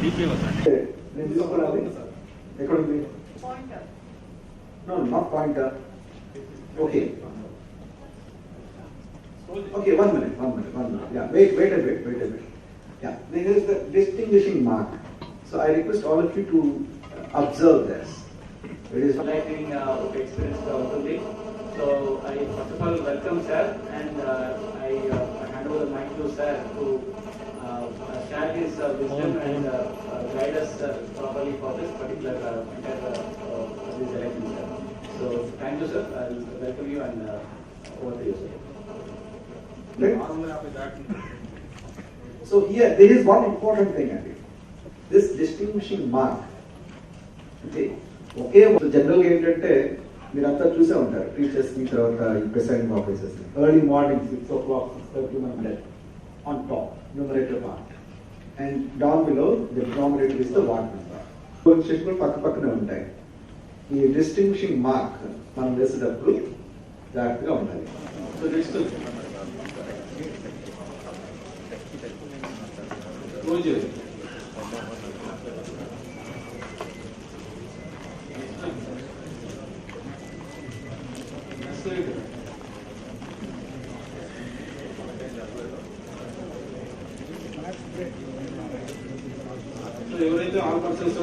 GPay వద్దండి నేను తీసుకోవాలి ఎక్కడ ఉంది no not pointer okay Okay, one minute, one minute, one minute. Yeah, wait, wait a bit, wait a bit. Yeah, there is the distinguishing mark. So I request all of you to uh, observe this. It is lighting uh, experience అవుతుంది so I first of all welcome sir and I hand over mic to sir to share his wisdom and guide us properly for this particular entire this election sir so thank you sir I welcome you and over to you sir So here, there is one important thing, I think. This distinguishing mark. Okay, okay general ఏంటంటే మీరంతా చూసే ఉంటారు టీచర్స్ని తర్వాత ఈ presiding officers early morning six o'clock six thirty మనం on top numerator part and down below the denominator is the ward number కొన్ని స్టేషన్లు పక్క పక్కనే ఉంటాయి ఈ డిస్టింగ్విషింగ్ మార్క్ మనం వేసేటప్పుడు జాగ్రత్తగా ఉండాలి సో నెక్స్ట్ రోజు ఎవరైతే ఆల్ పర్సన్స్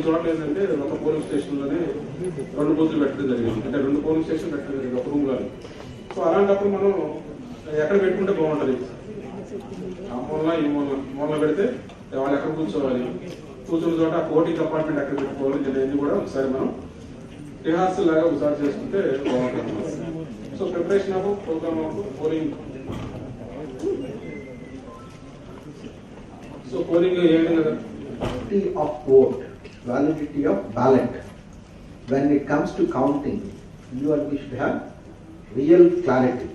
కొన్ని చోట్ల ఏంటంటే ఒక పోలింగ్ స్టేషన్లోనే రెండు బూతులు పెట్టడం జరిగింది. అంటే రెండు పోలింగ్ స్టేషన్ పెట్టడం జరిగింది ఒక రూమ్ గాని. సో అలాంటప్పుడు మనం ఎక్కడ పెట్టుకుంటే బాగుంటది? ఆ మూల ఈ మూల మూల పెడితే వాళ్ళు ఎక్కడ కూర్చోవాలి? కూర్చున్న చోట పోటీ అపార్ట్మెంట్ ఎక్కడ పెట్టుకోవాలి అనేది కూడా ఒకసారి మనం రిహార్సల్ లాగా ఒకసారి చేసుకుంటే బాగుంటుంది. So preparation of program of polling. So polling ఏంటి కదా validity validity of ballot. When it comes to counting, you and we should have real clarity.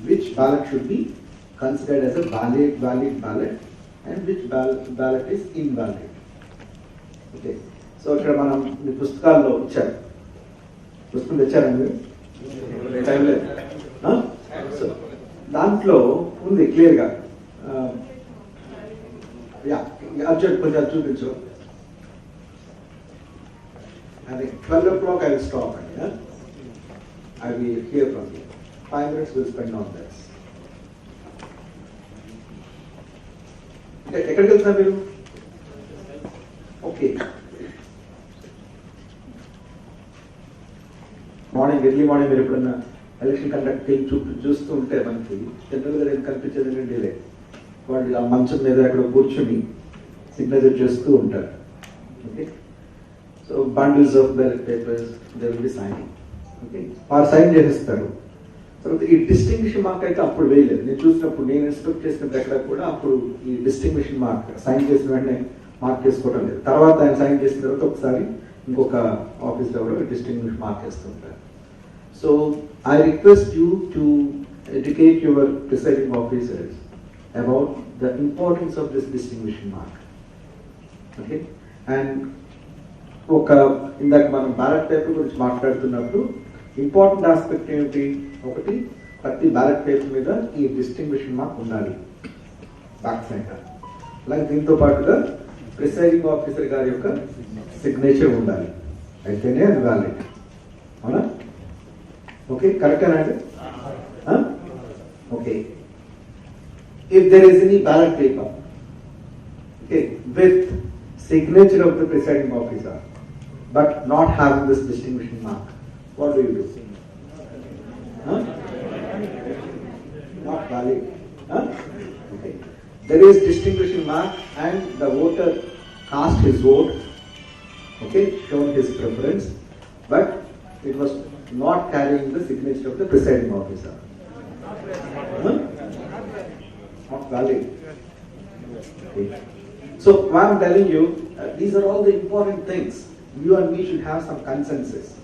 Which ballot should be considered as a valid, valid ballot and which ball- ballot is invalid. Okay, so ఇక్కడ మనం మీ పుస్తకాల్లో ఇచ్చారు పుస్తకం తెచ్చారండి మీరు time లేదు so దాంట్లో ఉంది క్లియర్గా యా కొంచెం చూపించు అది twelve o'clock I will stop అండి I will hear from you five minutes will spend on this అంటే ఎక్కడికి వెళ్తున్నారు మీరు? ఓకే మార్నింగ్ ఎర్లీ మార్నింగ్ మీరు ఎప్పుడన్నా ఎలక్షన్ కండక్ట్ చూ చూస్తూ ఉంటే మనకి జనరల్గా ఏం కనిపించేది ఏంటంటే ఇదే. వాళ్ళు ఆ మంచం మీద అక్కడ కూర్చుని సిగ్నేచర్ చేస్తూ ఉంటారు. Okay so bundles of ballot papers they will be signing okay వారు సైన్ చేసేస్తారు. తర్వాత ఈ డిస్టింగ్విష్ మార్క్ అయితే అప్పుడు వేయలేదు. నేను చూసినప్పుడు నేను ఎక్స్పెక్ట్ చేసిన దగ్గర కూడా అప్పుడు ఈ డిస్టింగ్విషన్ మార్క్ సైన్ చేసిన వెంటనే మార్క్ చేసుకోవడం లేదు. తర్వాత ఆయన సైన్ చేసిన తర్వాత ఒకసారి ఇంకొక ఆఫీస్లో కూడా డిస్టింగ్విష్ మార్క్ వేస్తుంటారు so I request you to educate your presiding officers about the importance of this distinguishing mark okay and ఒక ఇందాక మనం బ్యాలెట్ పేపర్ గురించి మాట్లాడుతున్నప్పుడు ఇంపార్టెంట్ ఆస్పెక్ట్ ఏమిటి? ఒకటి ప్రతి బ్యాలెట్ పేపర్ మీద ఈ డిస్టింగ్విషన్ మార్క్ ఉండాలి. బ్యాక్ సైడ్ అలాగే దీంతో పాటుగా ప్రిసైడింగ్ ఆఫీసర్ గారి యొక్క సిగ్నేచర్ ఉండాలి. అయితేనే అది వ్యాలిడ్ అవునా? ఓకే కరెక్టేనా అండి? Okay if there is any ballot paper okay with signature of the presiding officer, but not having this distinguishing mark, what do you do? Huh? Not valid. Huh? Okay. There is distinguishing mark and the voter cast his vote, okay, shown his preference, but it was not carrying the signature of the presiding officer. Huh? Not valid. Okay. So why I'm telling you, uh, these are all the important things. You and me should have some consensus.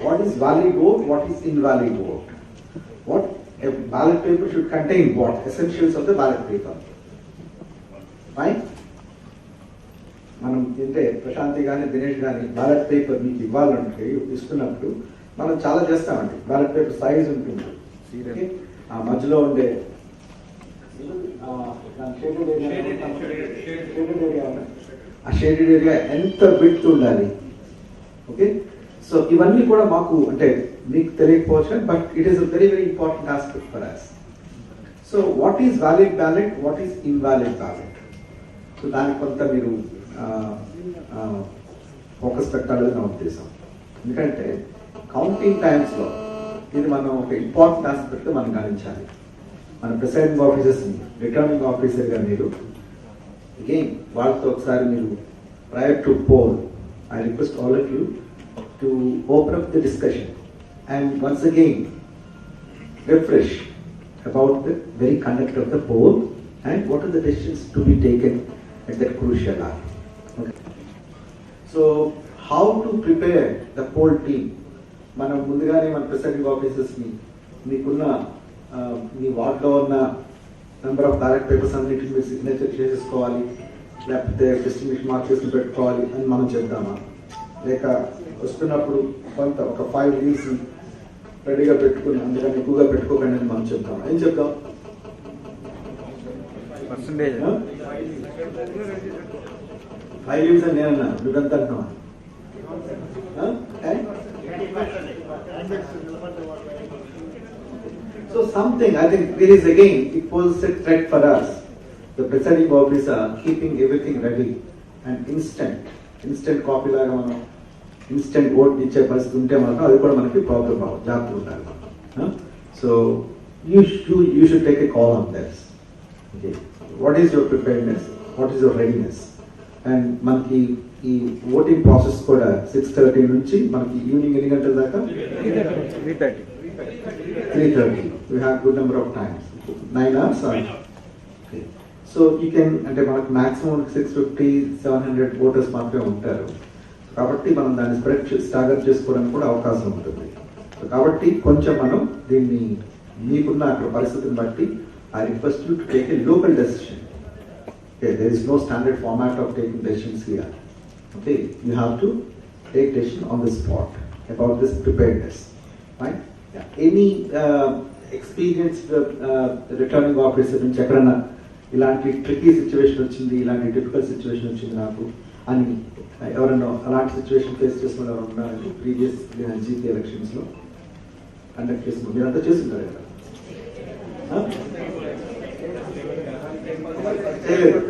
What is valid vote? What is invalid vote? What a ballot paper should contain? What essentials of the ballot paper? Fine. మనం అంటే ప్రశాంతి కానీ దినేష్ కానీ ballot paper మీకు ఇవ్వాలంటే ఇస్తున్నప్పుడు మనం చాలా చేస్తామండి బ్యాలెట్ పేపర్ సైజ్ ఉంటుంది Okay? ఆ మధ్యలో ఉండే ఆ, దాని ఆ షేడెడ్ ఏరియా ఎంత విడ్త్ ఉండాలి? ఓకే సో ఇవన్నీ కూడా మాకు అంటే మీకు తెలియకపోవచ్చు but it is a very very important aspect for us so what is valid ballot what is invalid ballot so దానికి కొంత మీరు ఫోకస్ పెట్టాలని నా ఉద్దేశం. ఎందుకంటే కౌంటింగ్ టైమ్స్లో ఇది మనం ఒక ఇంపార్టెంట్ ఆస్పెక్ట్ మనం గమనించాలి. మన ప్రిసైడింగ్ ఆఫీసర్స్ని రిటర్నింగ్ ఆఫీసర్గా మీరు అగైన్ వాళ్ళతో ఒకసారి మీరు prior to poll, I request all of you to open up the discussion and once again refresh about the very conduct of the poll and what are the decisions to be taken at that crucial hour. Okay. So how to prepare the poll team? మనం ముందుగానే మన presiding ఆఫీసర్స్ని మీకున్న ఆ, మీ వార్డులో ఉన్న number of ballot papers అన్నిటిని మీరు signature చేసేసుకోవాలి లేకపోతే డిస్టింగ్విష్ మార్క్ చేసి పెట్టుకోవాలి అని మనం చెప్దామా? లేక వస్తున్నప్పుడు కొంత ఒక ఫైవ్ లీవ్స్ రెడీగా పెట్టుకుని అందుకని ఎక్కువగా పెట్టుకోకండి అని మనం చెప్తాం ఏం చెప్తాం పర్సంటేజ్ ఫైవ్ లీవ్స్ అని నేనన్నా నువ్వెంత అంటున్నావా? So something, I think there is again, it poses a threat for us. The presiding officer keeping everything ready and instant, instant copy లాగా మనం ఇన్స్టెంట్ ఓట్ ఇచ్చే పరిస్థితి ఉంటే మాత్రం అది కూడా మనకి ప్రాబ్లం అవ్వదు. జాగ్రత్త ఉండాలి. So you you should take a call on that's okay what is your preparedness what is your readiness and మనకి ఈ ఓటింగ్ ప్రాసెస్ కూడా సిక్స్ థర్టీ నుంచి మనకి ఈవినింగ్ ఎన్ని గంటల దాకా? Three thirty three thirty we have good number of times nine hours so you can అంటే మనకు maximum six fifty seven hundred voters మాత్రమే ఉంటారు. కాబట్టి మనం దాన్ని స్ప్రెడ్ స్టాగర్ చేసుకోవడానికి కూడా అవకాశం ఉంటుంది. So కాబట్టి కొంచెం మనం దీన్ని మీకున్న అక్కడ పరిస్థితిని బట్టి I request you to take a local decision Okay, there is no standard format of taking decisions here. Okay, you have to take decision on the spot about this preparedness. Right? Any experienced returning officer నుంచి ఎక్కడన్నా ఇలాంటి tricky situation వచ్చింది ఇలాంటి difficult situation వచ్చింది నాకు. అని ఎవరన్నా అలాంటి సిచ్యువేషన్ ఫేస్ చేసిన ఎవరు ఉన్నారండి ప్రీవియస్ జీపీ ఎలక్షన్స్లో కండక్ట్ చేసిన మీరంతా చేస్తుంటారు కదా? చేయలేదు